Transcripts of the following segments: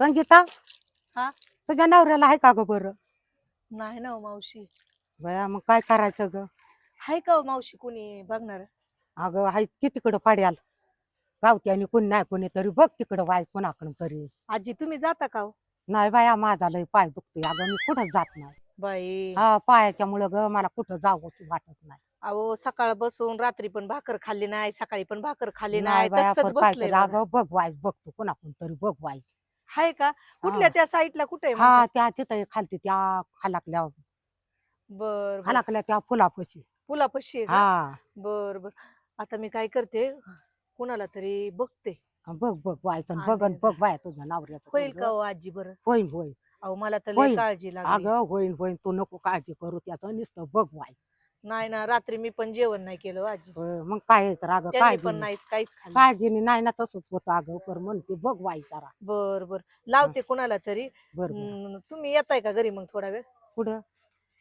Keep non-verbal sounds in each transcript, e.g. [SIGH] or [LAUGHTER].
संगीता? हा? तुझ्या नवऱ्याला आहे का ग बरं? नाही ना हो मावशी. बया मग काय करायचं ग? हाय का हो मावशी कोणी बघणार? अगं हाय की तिकडं पाड्याल? गावत्याने कोणी नाही कोणी तरी बघ तिकडं वाय कोणाकडं तरी. आजी तुम्ही जाता का हो? नाही बाया माझा लय पाय दुखतोय. अगं मी कुठं जात नाही. बाई. हा पायाच्या मुळे ग मला कुठं जावंच वाटत नाही. अहो सकाळ बसून रात्री पण भाकर खाल्ली नाही सकाळी पण भाकर खाल्ली नाही बाया तसंच पण काय बसलंय तरी बघा. अगं बघ वाईस बघतो कोणाकडून तरी बघ वाईस हाय का? कुठल्या त्या साईडला कुठे हा त्या तिथं खालती त्या खालाकल्या बर बर. खालाकल्या त्या फुलापशी. फुलापाशी आहे का? हा. बर बर. आता मी काय करते कुणाला तरी बघते. बघ बघ व्हायचं आणि- बघ बघ बाय तुझ्या नवऱ्याचं होईल तेवढं. का हो आजी बरं? होईल होईल अहो मला तर लय होईल. काळजी लागली. अगं होईल होईल तू नको काळजी करू त्याचं नुसतं बघ वाय नाही ना रात्री मी पण जेवण नाही केलं हो आजी. मग काय आहे तर अगं त्यांनी काळजी पण नाहीच काहीच खाल्लं काळजीने नाही ना तसंच होतं अगं पर म्हणते बघ वाई जरा. बर बर. लावते कुणाला तरी. हम्म, तुम्ही येताय का घरी मग थोडा वेळ? पुढं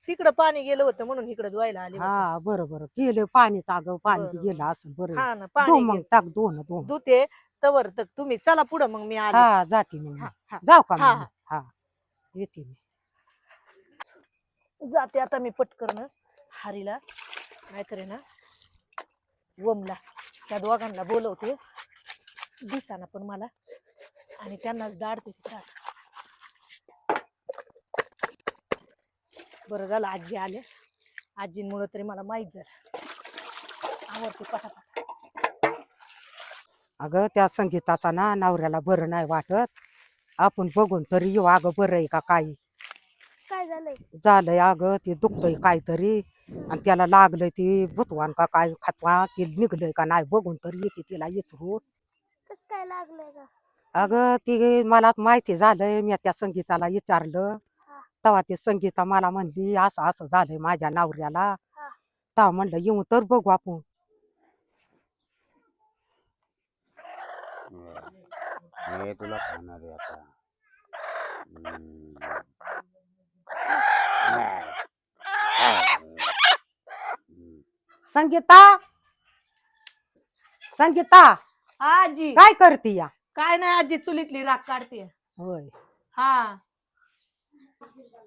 तिकडं पाणी गेलं होतं म्हणून इकडे धुवायला आले होते. हा बरं बरं. गेलं पाणीच अगं पाणी बरं, गेलं असं बरं. हा ना पाणी मग गेलं. टाक दोन दोन धुते तवर तर तुम्ही चला पुढं मग मी आले. हा जाते मग. मी. जाऊ का हा, मग? हा. येते मी. जाते आता मी पटकन हारीला नाहीतर आहे ना वमला. त्या दोघांना बोलवते. दिसाना पण मला. आणि त्यांनाच दाडते. बरं झालं आजी आल्या आजींमुळे तरी मला माहीत झालं. आवडते पटापट. अगं त्या संगीताचा ना नवऱ्याला बरं नाही वाटत. आपण बघून तरी येऊ अगं बरं आहे का काही? काय झालंय? झालंय अगं ते दुखतंय काहीतरी. आणि त्याला लागलंय ती भुतवान का काय खातवा ते निघलंय का नाही बघून तरी येते तिला येचरून कस काय लागलंय का अगं ती मला माहिती झालंय मी त्या संगीताला विचारलं. तेव्हा ते संगीता मला म्हणली असं असं झालंय माझ्या नवऱ्याला. तेव्हा म्हणलं येऊ तर बघू आपण. हे तुला खाणार आहे आता. संगीता? संगीता आजी. काय करते या? काय नाही आजी चुलीतली राख काढते. होय. हा.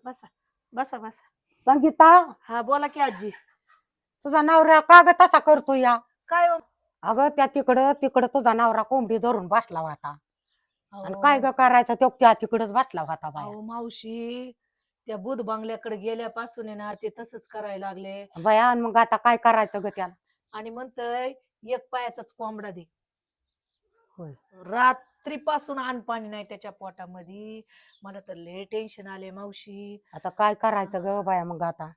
बसा बसा बसा. संगीता? हा बोला की आजी. तुझा नवरा का ग तसा करतो या? काय हो? अगं त्या तिकडं तिकडं तुझा नवरा कोंबडी धरून बसला होता. आणि अहो, काय ग करायचं तो त्या तिकडच बसला होता बाया अहो मावशी त्या बुध बंगल्याकडे गेल्यापासून आहे ना ते तसंच करायला लागले बया आणि मग आता काय करायचं ग त्याला आणि म्हणतय एक पायाचाच कोंबडा दे होय. रात्रीपासून आण पाणी नाही त्याच्या पोटामध्ये मला तर लय टेन्शन आले मावशी आता काय करायचं ग बाया मग आता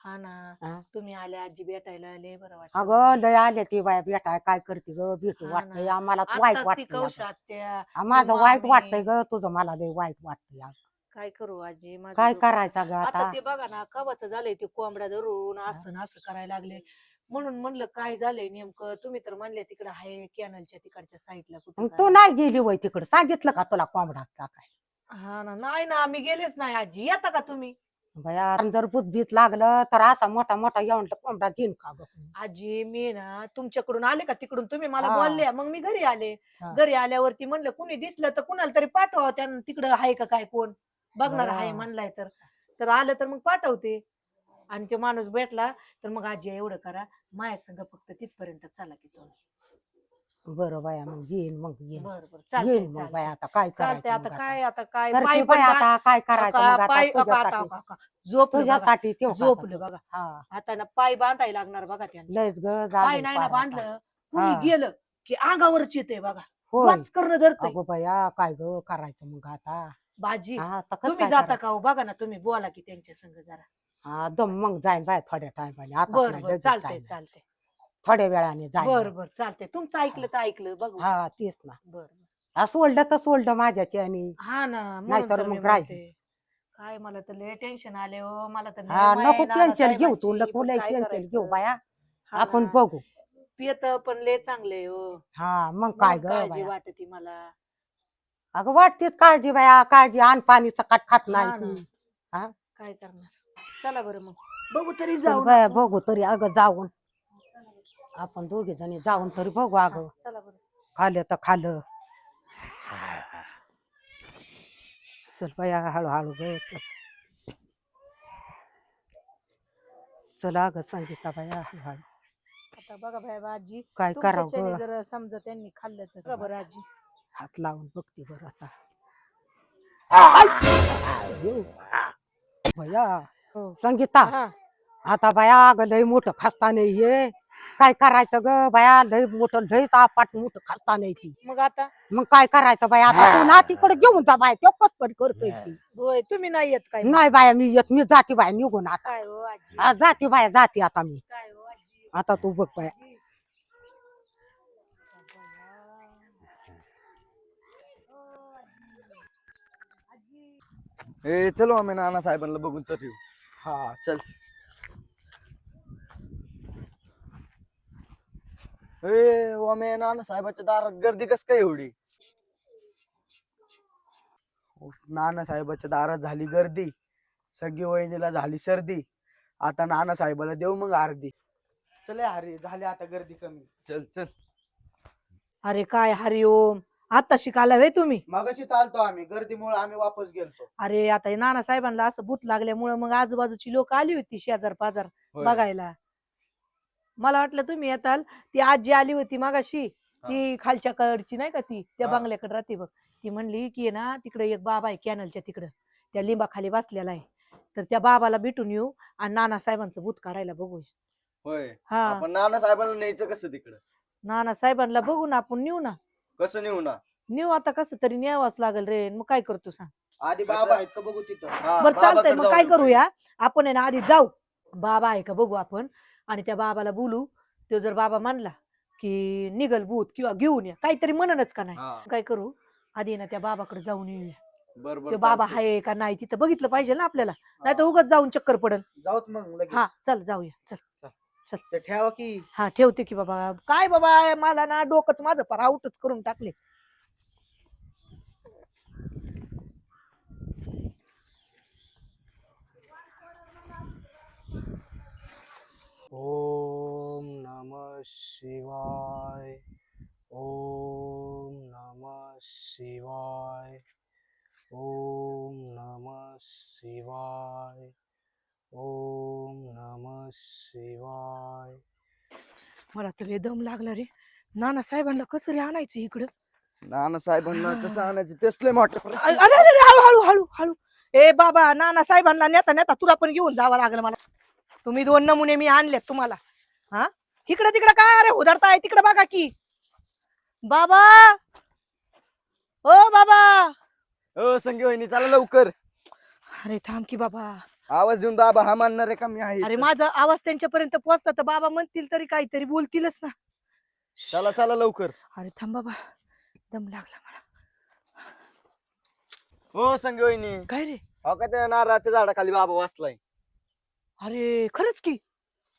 हा हा. ना तुम्ही आले आजी भेटायला आले बरं अगं लय आले ती बाया बेटा काय करते ग भेटू हा वाटतंय ना. आम्हाला वाईट आत्ताच ती वाटतंय कौश आता. आत्या आ, माझं वाईट मामी. वाटतंय ग तुझं मला लय वाईट वाटतंय. काय करू आजी? माझं काय डोकं करायचं ग आता आता? ते बघा ना कवाच झालंय ते कोंबड्या धरून असं ना असं करायला लागले. म्हणून म्हणलं काय झालंय नेमकं? तुम्ही तर म्हणले तिकडे आहे कॅनलच्या तिकडच्या साईडला मग कुठे तू नाही गेली वय तिकडे. सांगितलं का तुला कोंबडा काय? हा ना नाही ना आम्ही गेलेच नाही आजी. येता का तुम्ही? बया आणि जर बुद्धीत लागलं तर असा मोठा मोठा येऊन कोंबडा घेईन का ग आजी मी ना तुमच्याकडून आले का तिकडून? तुम्ही मला हा. बोलले मग मी घरी आले. हा. घरी आल्यावरती म्हणलं कुणी दिसलं तर कुणाला तरी पाठवा त्या तिकडं आहे का काय कोण? बघणार आहे. म्हणलाय तर. तर आलं तर मग पाठवते. आणि तो माणूस भेटला तर मग आजी एवढं करा. माया संग फक्त तिथपर्यंत चला की तुम्ही. बरं बाया मग येईन मग येईन. बरं बरं. चालतंय येईन मग बाया. चालतंय आता काय करायचं आता मग काय आता काय? करते पाय बाया आता काय करायचं मग आता आता पाय आता- तुझ्यासाठी. झोपलं बघा. तुझ्यासाठी ठेव का झोपलं आता? बघा. हा. आता ना पाय बांधायला लागणार बघा लयच ग पाय नाही ना पार आता. बांधलं कुणी हा. गेलं की अंगावरच येते बघा. होय. वाच करणं धरतय. अगो बाया काय ग करायचं मग आता? बाजी हा, आता कसं तुम्ही काय जाता? का हो? बघा ना तुम्ही बोला की त्यांच्या संग जरा हा दम मग जाईन बाय थोड्या टायमाने आता बर नाही, बर लगेच चालतंय जाईन. चालतंय थोड्या वेळाने जाईन बर बर चालतंय तुमचं ऐकलं तर ऐकलं बघू हा तेच ना बर हा, सोडलं तर सोडलं माझ्याची आणि हा ना म्हणून तर मी मग राहील. म्हणते. काय मला तर लय टेन्शन आले हो मला तर लय हा माया नको नाना टेन्शन घेऊ तू साहेबांची, नको पण लय काय टेन्शन करायचं? घेऊ बाया हा आपण ना. बघू पियत पण लय चांगले हो हा मग काय म्हणून ग काळजी बाया वाटते मला अगं वाटतेच काळजी बाया काळजी आण पाणी सकाट खात नाही हा ना. ती. हा? काय करणार? चला बरं मग. बघू तरी चल जाऊ बाया बघू तरी अगं जाऊन. आपण दोघे जणी जाऊन तरी बघू अगं. चला बरं. खाल्लं तर खाल्लं. चल बाया हळूहळू ग चल. चला ग संगीता बाया हळूहळू. आता बघा भाई आजी काय तुमच्या करावं ग? जर समजा त्यांनी खाल्लं तर. बघा बरं आजी. हात लावून बघते बरं आता. भया हो. संगीता आता बाया अगं लय मोठं खस्ता नाही हे. काय करायचं ग बाया? लय मोठं लय आपाट मोठं खस्ता नाही ती. मग आता? मग काय करायचं बाया? आता तू ना तिकडे घेऊन जा बाया तो पण करतोय ती. होय तुम्ही नाही येत काय? नाही बाया मी येत मी जाते बाया निघून आता. काय हो आजी? हा, जाते बाया जाते आता मी. काय हो आजी? आता तू बघ बाया. ए चलो आम्ही नाना साहेबांना बघून तर येऊ. हा चल. ए आम्ही नाना साहेबाच्या दारात गर्दी कस काय एवढी? नाना साहेबाच्या दारात झाली गर्दी. सगळी वहिनीला झाली सर्दी. आता नाना साहेबाला देऊ मग अर्धी चले हरी झाली आता गर्दी कमी. चल चल. अरे काय हरिओम आता शिकायला वे तुम्ही? मगाशी चालतो आम्ही गर्दीमुळे आम्ही वापस गेलतो. अरे आता हे नाना साहेबांना असं भूत लागल्यामुळं मग आजूबाजूची लोक आली होती शेजार पाजार बघायला. मला वाटलं तुम्ही येताल ती आजी आली होती मागाशी ती खालच्या कडची नाही का ती त्या हा. बांगल्याकडे राहते बघ. ती म्हणली की ना तिकडे एक बाबा आहे कॅनलच्या तिकडं त्या लिंबाखाली बसलेला आहे. तर त्या बाबाला भेटून येऊ आणि नाना साहेबांचं भूत काढायला बघूया. होय. हा. आपण नाना साहेबांना न्यायचं कसं तिकडं? नाना साहेबांना बघू ना आपण नेऊ ना. कसं नेऊ ना? नेऊ आता कसं तरी न्यावाच लागेल रे. मग काय करतो सांग? आधी बाबा आहेत का बघू तिथं? बरं चालतंय. मग काय करूया? आपण आहे ना आधी जाऊ. बाबा आहे का बघू आपण. आणि त्या बाबाला बोलू. तो जर बाबा म्हणला की निघल भूत किंवा घेऊन या. काहीतरी म्हणनच का नाही? काय करू? आधी ना त्या बाबाकडे जाऊन येऊया. बरोबर तो बाबा आहे का नाही तिथं बघितलं पाहिजे ना आपल्याला. नाही तर उगाच जाऊन चक्कर पडल जाऊत मग लगेच. हा चल जाऊया. चल. ते ठेवा की. हा ठेवते की बाबा. काय बाबा मला ना डोकंच माझं फार आउटच करून टाकले. ओम नमः शिवाय. ओम नमः शिवाय. ओम नमः शिवाय. ओम नमः शिवाय. मला तर लय दम लागला रे. नाना साहेबांना कसं रे आणायचं इकडं? नाना साहेबांना कसं आणायचं? तेच लय मोठं अरे प्रश्न. अरे अरे, हळू हळू हळू हळू. ए बाबा नाना साहेबांना नेता नेता तुला पण घेऊन जावं लागलं मला. तुम्ही दोन नमुने मी आणलेत तुम्हाला. हा? इकडे तिकडे काय अरे उधळताय? तिकडे बघा की. बाबा! ओ बाबा! ओ संगी वहिनी चला लवकर. अरे थांब की बाबा. आवाज देऊन बाबा हा मानणार आहे का मी आहे अरे. माझा आवाज त्यांच्यापर्यंत पोहोचला तर बाबा म्हणतील तरी काहीतरी बोलतीलच ना. चला चला लवकर. अरे थांब बाबा दम लागला मला. हो संगी वहिनी काय रे? हो का त्या नारळाच्या झाडाखाली बाबा वाचलाय अरे खरंच की.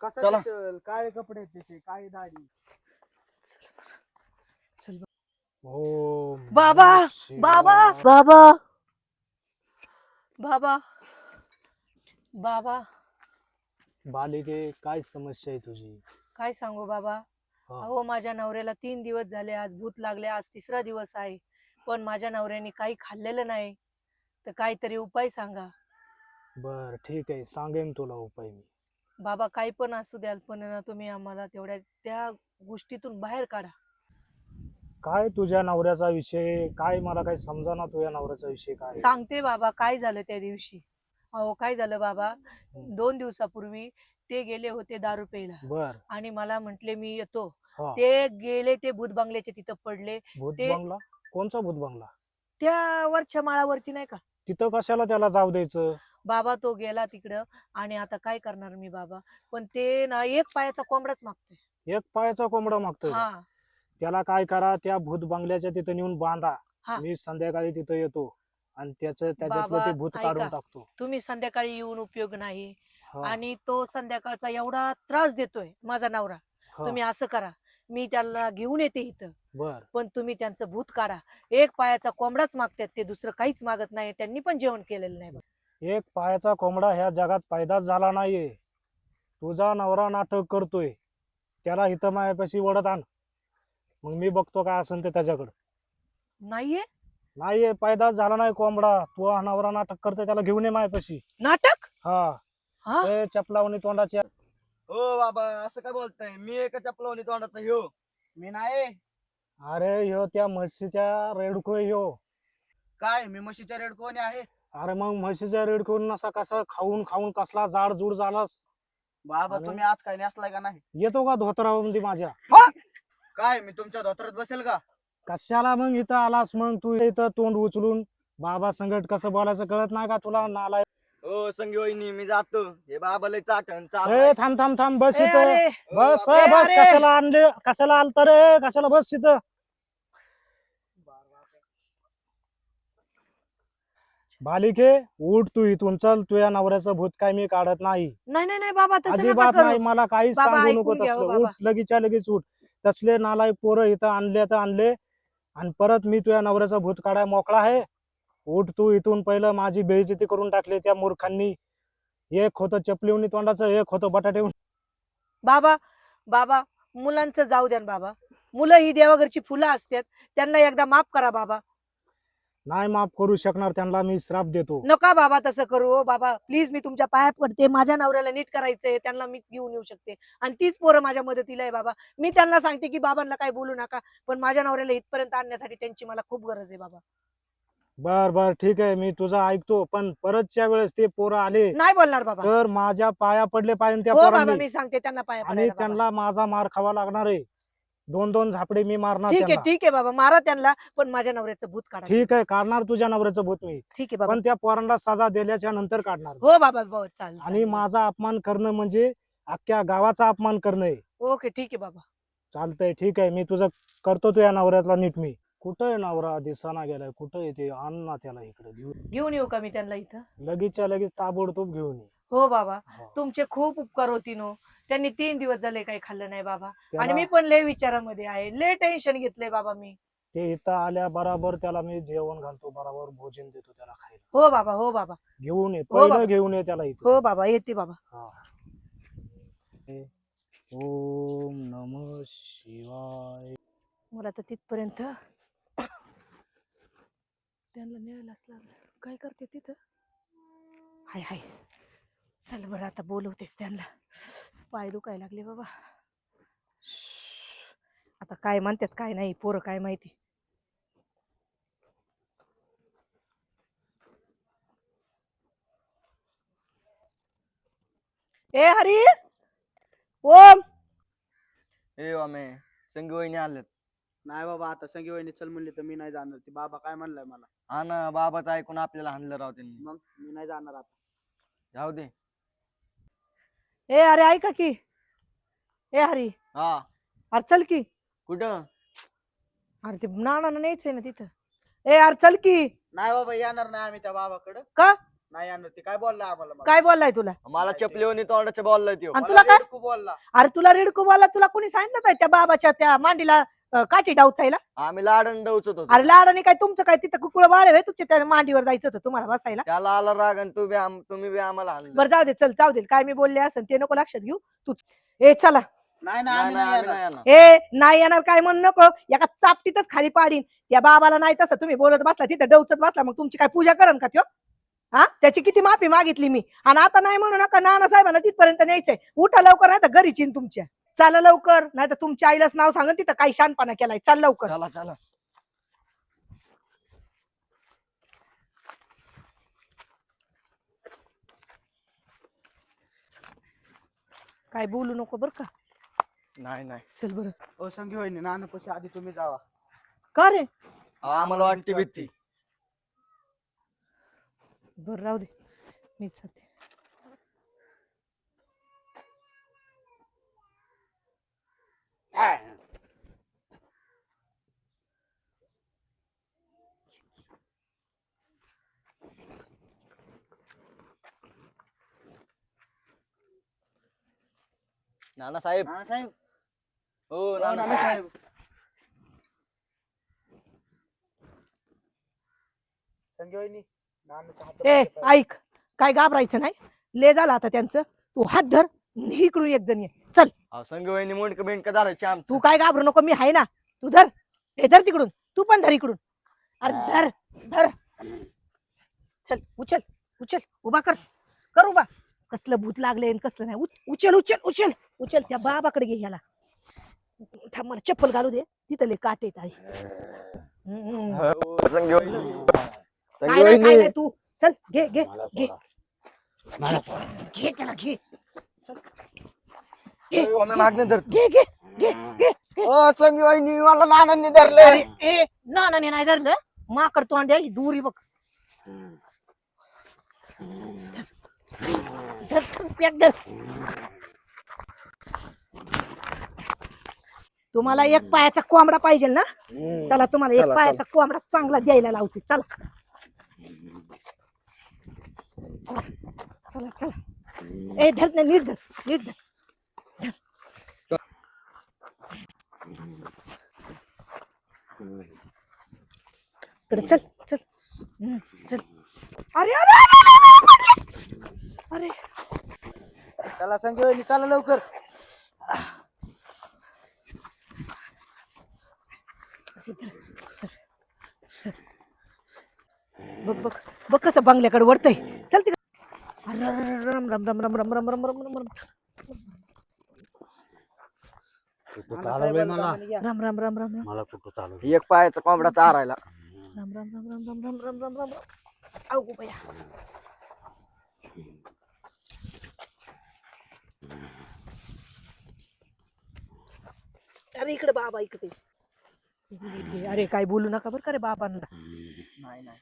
चला. काय कपडे त्याचे? काय दाढी? चल बा- ओम बाबा, बाबा. बाबा बाबा. बाबा बालिके काय समस्या आहे तुझी? काय सांगू बाबा? हा. अहो माझ्या नवऱ्याला तीन दिवस झाले आज भूत लागले आज तिसरा दिवस आहे. पण माझ्या नवऱ्याने काही खाल्लेलं नाही. तर काहीतरी उपाय सांगा. बर ठीक आहे. सांगेन तुला उपाय मी. बाबा काही पण असू द्याल पण ना तुम्ही आम्हाला तेवढ्या त्या गोष्टीतून बाहेर काढा. काय तुझ्या नवऱ्याचा विषय? काय मला काही समजाना तुझ्या नवऱ्याचा विषय काय? सांगते बाबा काय झालं त्या दिवशी? अहो काय झालं बाबा? दोन दिवसापूर्वी ते गेले होते दारू प्यायला. बर. आणि मला म्हंटले मी येतो. हा. ते गेले ते भूत बंगल्याच्या तिथं पडले. भूत ते- बंगला कोणचा भूत बंगला त्या वरच्या माळावरती नाही का? तिथं कशाला त्याला जाऊ द्यायचं? बाबा तो गेला तिकडं आणि आता काय करणार मी बाबा? पण ते ना एक पायाचा कोंबडाच मागतोय. एक पायाचा कोंबडा मागतोय? हा. त्याला काय करा त्या भूत बंगल्याच्या तिथं नेऊन बांधा. हा. मी संध्याकाळी तिथं येतो. आणि त्याच त्याच्यातलं बाबा, भूत ऐका. काढून टाकतो. तुम्ही संध्याकाळी येऊन उपयोग नाही. हा, आणि तो संध्याकाळचा एवढा त्रास देतोय माझा नवरा. हा. तुम्ही असं करा. मी त्याला घेऊन येते इथं. बर. पण तुम्ही त्यांचं भूत काढा. एक पायाचा कोंबडाच मागतात ते दुसरं काहीच मागत नाही. त्यांनी पण जेवण केलेलं नाही बघ. एक पायाचा कोंबडा ह्या जगात पैदाच झाला नाहीये. तुझा नवरा नाटक करतोय. त्याला इथं मायापाशी वडत आण. मग मी बघतो काय असेल ते त्याच्याकडं. नाहीये? नाही पैदाच झाला नाही कोंबडा. तू हा नवरा नाटक करतोय त्याला घेऊन ये मायपाशी. नाटक? हा. हा? ते चपलावणी तोंडाची. हो बाबा असं काय बोलताय? मी एका चपलावणी तोंडाचा ह्यो. मी नाही. अरे ह्यो त्या म्हशीच्या रेडको ह्यो. काय मी म्हशीच्या रेड कोणी आहे? अरे मग म्हशीच्या रेडकोन असा कसा खाऊन खाऊन कसला जाड जूड झालास? बाबा अरे. तुम्ही आज काय नेसलाय का नाही? येतो का धोतरावंदी माझ्या? काय मी तुमच्या धोत्रात बसेल का? कशाला मग इथं आलास मग? तू इथं तोंड उचलून बाबा संगट कसं बोलायचं कळत नाही का तुला? नाला हो संगी वहिनी मी जातो. हे बाबा लय चाटण चाल थांब थांब थांब बस ए, इथं. अरे. बस ए, बस अरे. कशाला आणले? कशाला आलत रे? कशाला बस इथं? बालिके उठ तू इथून चल तुझ्या नवऱ्याचं भूत काय मी काढत नाही. नाही नाही नाही बाबा तसं नका अजिबात नाही करू मला काहीच बाबा, सांगू ऐकून नको घ्या हो तसलं. बाबा. उठ लगेचच्या लगेच उठ. तसले नालाय पोरं इथं आणले तर आणले. आणि परत मी तुझ्या नवऱ्याचा भूत काढाय मोकळा आहे. उठ तू इथून पहिलं माझी बेइज्जती करून टाकली त्या मूर्खांनी. एक होतं चपलीवणी तोंडाचं एक होतं बटाटे बाबा बाबा मुलांचं जाऊ द्या ना बाबा. मुलं ही देवाघरची फुलं असतात. त्यांना एकदा माफ करा बाबा. नाही माफ करू शकणार त्यांना मी श्राप देतो. नका बाबा तसं करू हो बाबा. प्लीज मी तुमच्या पाया पडते माझ्या नवऱ्याला नीट करायचंय त्यांना मीच घेऊन येऊ शकते. आणि तीच पोरं माझ्या मदतीला आहे बाबा. मी त्यांना सांगते की बाबांना काही बोलू नका पण माझ्या नवऱ्याला इथपर्यंत आणण्यासाठी त्यांची मला खूप गरज आहे बाबा. बर बर ठीक आहे मी तुझं ऐकतो पण परतच्या वेळेस ते पोरं आले. नाही बोलणार बाबा. तर माझ्या पाया पडले पाहिजे त्या हो बाबा पोरांनी. मी सांगते त्यांना पाया आणि पडायला बाबा. त्यांना माझा मार खावा लागणार आहे. दोन दोन झापडे मी मारणार ठीक आहे त्यांना. ठीक आहे बाबा मारा त्यांना पण माझ्या नवऱ्याचं भूत काढा ठीक आहे काढणार तुझ्या नवऱ्याचं भूत मी. ठीक आहे बाबा. पण त्या पोरांना सजा दिल्याच्या नंतर काढणार. हो बाबा हो चालेल आणि माझा अपमान करणं म्हणजे अख्ख्या गावाचा अपमान करणं आहे. ओके ठीक आहे बाबा. चालतंय ठीक आहे मी तुझं करतो तुझ्या नवऱ्यातला नीट मी. कुठं आहे नवरा? दिसाना गेलाय. कुठं आहे ते? आण ना त्याला इकडे घेऊन. घेऊन येऊ का मी त्यांना इथं? लगेचच्या लगेच ताबडतोब घेऊन ये. हो बाबा हो. तुमचे खूप उपकार होती नो त्यांनी तीन दिवस झाले काही खाल्लं नाही बाबा. आणि त्याला- मी पण लय विचारामध्ये आहे. लय टेन्शन घेतलंय बाबा मी. ते इथं आल्या बराबर त्याला मी जेवण घालतो बराबर भोजन देतो त्याला खायला. हो बाबा हो बाबा. घेऊन ये हो बाबा. पहिलं घेऊन ये त्याला इथं. हो बाबा येते बाबा. हा. हे, ओम नम शिवाय. मला तर तिथपर्यंत [COUGHS] त्यांना न्यायलाच लागलं. काय करते तिथं? हाय हाय. चल बरं आता बोलवतेस त्यांना. पाय दुखायला लागले बाबा. आता काय म्हणतात काय नाही पोरं काय माहिती. ए हरी! ओम! ए आम्ही संगी वहिनी आलेत नाही बाबा आता संगी वहिनी चल म्हणली तर मी नाही जाणार. ती बाबा काय म्हणलाय मला? हा ना बाबाचं ऐकून आपल्याला हाणलं राव त्यांनी. मग? मी नाही जाणार आता. जाऊ दे. ए अरे ऐका की. ए हरी. हा. अरे चल की. कुठं? अरे ते नाना न्यायचंय ना तिथं. ए अरे चल की. नाही बाबा येणार नाही आम्ही त्या बाबाकडं. का? नाही येणार ती काय बोलला आम्हाला? काय बोललाय तुला? मला? चपलीवणी तोंडाच्या बोललाय त्यो. आणि मला तुला काय बोलला. अरे तुला रेडकू बोलला तुला कोणी सांगितलं काय त्या बाबाच्या त्या मांडीला अं, काठी डावचायला? आम्ही लाडण डवचत होतो. अरे लाडाने काय तुमचं काय तिथं कुकुळ वाळे होय तुमच्या त्या मांडीवर जायचं होतं तुम्हाला बसायला? त्याला आला राग आणि तू बी आम- तुम्ही बी आम्हाला बरं जाऊ दे चल जाऊ दे. काय मी बोलले असेल ते नको लक्षात घेऊ. तू ए चला. नाही नाही नाही नाही आम्ही आम्ही नाही नाही येणार. येणार. ए नाही येणार काय म्हणू नको. एका चापटीतच खाली पाडीन. त्या बाबाला नाही तसं. तुम्ही बोलत बसला तिथं डवचत बसला मग तुमची काय पूजा करन का त्यो? हा? त्याची किती माफी मागितली मी. आणि आता नाही म्हणू नका नाना साहेबांना तिथपर्यंत न्यायचंय. उठा लवकर नाही तर घरी चिन तुमच्या. चला लवकर. नाही तर तुमच्या आईलाच नाव सांगन तिथं काही शानपणा केलाय. चाल लवकर. चला चला. काय बोलू नको बर का? नाही नाही. चल बर. ओ संगी वहिनी नानापाशी आधी तुम्ही जावा. का रे? आम्हाला वाटते भीती. बर राहू दे. मीच जाते. नाना साहेब नानासाहेब. हो ओ, नाना साहेब नानासाहेब. वहिनी नानाच्या हातात ए ऐक काय घाबरायचं नाही. ले झालं आता त्यांचं. तू हात धर इकडून एक जण ये. चल. वहिनी मुंडक बिंडक धरायची तू काय घाबरू नको मी आहे ना. तू धर. हे धर तिकडून. तू पण धर इकडून. अरे धर धर. चल उचल उचल. उभा कर. कर उभा. कसलं भूत लागले कसलं नाही. उच- उचल उचल उचल उचल त्या बाबाकडे घे ह्याला. थांब मला चप्पल घालू दे. तिथं लय काटे काय नाही काय वहिनी. नाही तू. चल घे घे घे. घे त्याला घे. धर. घे घे घे घे ओ संगी वहिनी मला नानांनी धरले. अरे ए नानाने नाही धरलं. माकड तोंड्या ही दुरी बघ. तुम्हाला एक पायाचा कोंबडा पाहिजे ना? चला तुम्हाला एक चला, पायाचा कोंबडा चांगला द्यायला लावते. चला. चला चला चला. ए धर नाही नीट धर नीट धर. इकडे चल चल. हम्म, चल. अरे अरे अरे, अरे, अरे, अरे चला संजय वहिनी चला लवकर बघ बघ बघ कसं बंगल्याकडे वरतय चल तिकडे अरे, अरे, अरे, रम रम रम रम रम रम रम रम रम रम कुठं चालवलंय मला राम राम राम राम राम मला कुठं चालू एक पायाचा कोंबडा चारायला राम राम राम राम राम राम राम राम राम राम अगो बया अरे इकडे बाबा इकडे नीट घे. अरे काय बोलू नका बरं का रे बाबांना नाही नाही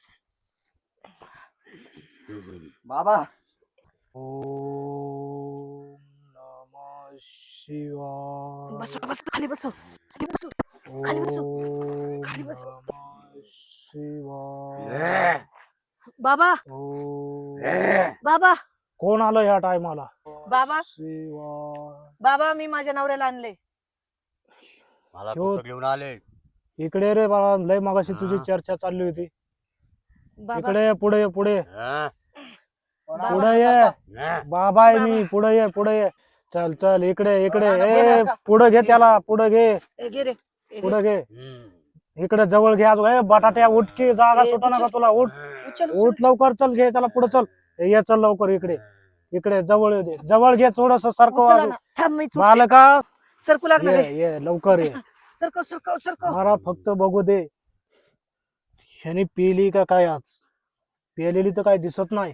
बाबा ओम नमः शिवाय बस बस खाली बसो खाली बसो खाली बसो खाली बसो. शिवाय बाबा बाबा. कोण आलं ह्या टायमाला? बाबा. बाबा मी माझ्या नवऱ्याला आणले. मला ह्यो- कुठं घेऊन आले? इकडे रे बाळा लय मगाशी तुझी. चर्चा चालली होती. बाबा. इकडे ये, पुढे ये, पुढे ये. हा? पुढे ये. हा? बाबा आहे मी पुढे ये पुढे ये. चल चल इकडे इकडे बाबा, ए बाबा. पुढे घे त्याला पुढे घे. ए, घे रे ए, घे. पुढे घे. हम्म. इकडे जवळ घे आज. ए, बटाट्या उठकी जागा सुटा नका. तुला? उठ. उठ लवकर चल घे त्याला पुढे चल. ए, ये चल लवकर इकडे. इकडे जवळ येऊ दे. जवळ घे थोडस सरकव उचला अजून. ना. थांब मी सुटते. बालका सरकू लागणार ये रे. ये लवकर ये. [LAUGHS] सरकव सरकव सरकव. मला फक्त बघू दे. ह्यानी पिली का काय आज? पिलेली तर काय दिसत नाही.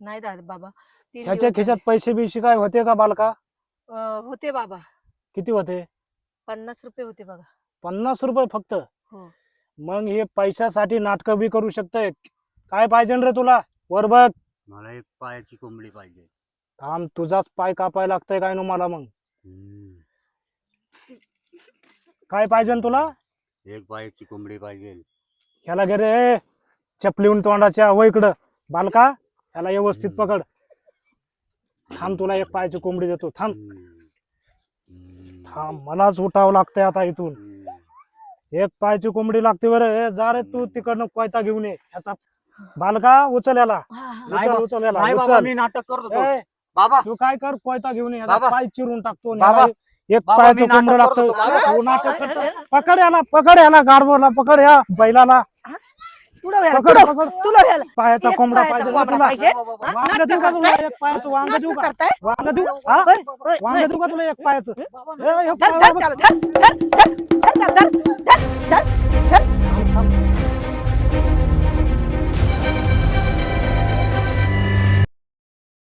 नाही दादा बाबा. तीन ह्याच्या दिवस खिशात पैसे बिशे काय होते का बालका. अं, होते बाबा. किती होते? पन्नास रुपये होते बघा. पन्नास रुपये फक्त? हो. मग हे पैशासाठी नाटक बी करू शकतय. काय पाहिजे रे तुला? वर बघ. मला एक पायाची कोंबडी पाहिजे. थांब तुझाच पाय कापाय लागतंय काय नो मला मग. काय पाहिजे तुला? एक पायाची कोंबडी पाहिजे. ह्याला घे रे. चपलीहून तोंडाच्या व इकडं. बालका ह्याला व्यवस्थित. पकड. थांब तुला एक पायाची कोंबडी देतो. थांब. थांब मलाच उठावं लागतंय आता इथून. एक पायाची कोंबडी लागते बरं. ए जा रे तू तिकडनं कोयता घेऊन ये. ह्याचा बालका उचल याला. नाही उचल बा- उचल याला. नाही बाबा उचल. मी नाटक करत होतो. ए, बाबा. तू काय कर कोयता घेऊन ये. याचा बाबा. पाय चिरून टाकतो. आणि बाबा. याला एक बाबा, मी कोंबडं नाटक करत लागतं. होतो. तू नाटक करतो पकड याला पकड याला गाडबोला पकड या. बैलाला. तुला व्हायला, पकड तुला- पकड तुला व्हायला. पायाचा एक कोंबडा पायाचा पाहिजे कोंबडा तुला पाहिजे? हा? वांग नाटक देऊ का तुला करताय? एक पायाचं वांग देऊ नाटक का करताय? वांग देऊ हा होय, होय, वांग. देऊ का तुला एक पायाचं ए, हे धर, धर बघ. त्याला, धर, धर, धर, धर, धर, धर, धर, धर,